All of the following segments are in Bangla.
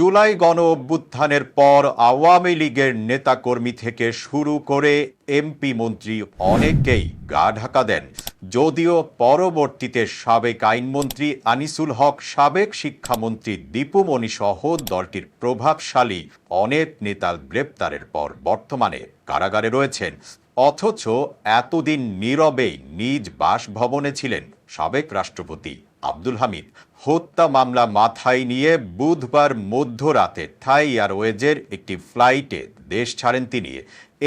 জুলাই গণ অভ্যুত্থানের পর আওয়ামী লীগের নেতাকর্মী থেকে শুরু করে এমপি মন্ত্রী অনেকেই গা ঢাকা দেন। যদিও পরবর্তীতে সাবেক আইনমন্ত্রী আনিসুল হক, সাবেক শিক্ষামন্ত্রী দীপুমণি সহ দলটির প্রভাবশালী অনেক নেতার গ্রেপ্তারের পর বর্তমানে কারাগারে রয়েছেন। অথচ এতদিন নীরবেই নিজ বাসভবনে ছিলেন সাবেক রাষ্ট্রপতি আব্দুল হামিদ। হত্যা মামলা মাথায় নিয়ে বুধবার মধ্যরাতে থাই এয়ারওয়েজের একটি ফ্লাইটে দেশ ছাড়েন তিনি।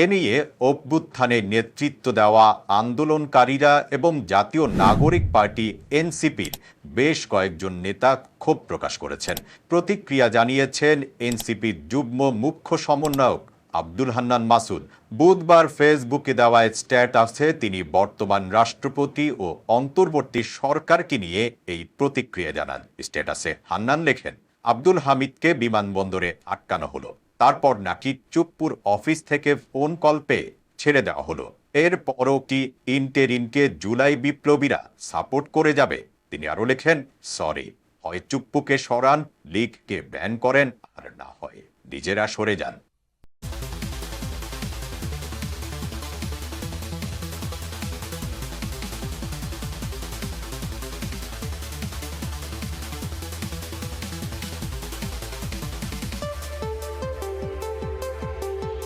এ নিয়ে অভ্যুত্থানে নেতৃত্ব দেওয়া আন্দোলনকারীরা এবং জাতীয় নাগরিক পার্টি এনসিপির বেশ কয়েকজন নেতা ক্ষোভ প্রকাশ করেছেন। প্রতিক্রিয়া জানিয়েছেন এনসিপির যুগ্ম মুখ্য সমন্বয়ক আব্দুল হান্নান মাসুদ। বুধবার ফেসবুকে দেওয়া স্ট্যাটাসে তিনি বর্তমান রাষ্ট্রপতি ও অন্তর্বর্তী সরকারকে নিয়ে এই প্রতিক্রিয়া জানান। স্ট্যাটাসে হান্নান লেখেন, আব্দুল হামিদকে বিমানবন্দরে আটকানো হলো। তারপর নাকি চুপ্পুর অফিস থেকে ফোন কল পেয়ে ছেড়ে দেওয়া হলো। এরপরও কি ইন্টেরিনকে জুলাই বিপ্লবীরা সাপোর্ট করে যাবে? তিনি আরও লেখেন, সরি, হয় চুপ্পুকে সরান লিগকে ব্যান করেন, আর না হয়, নিজেরা সরে যান।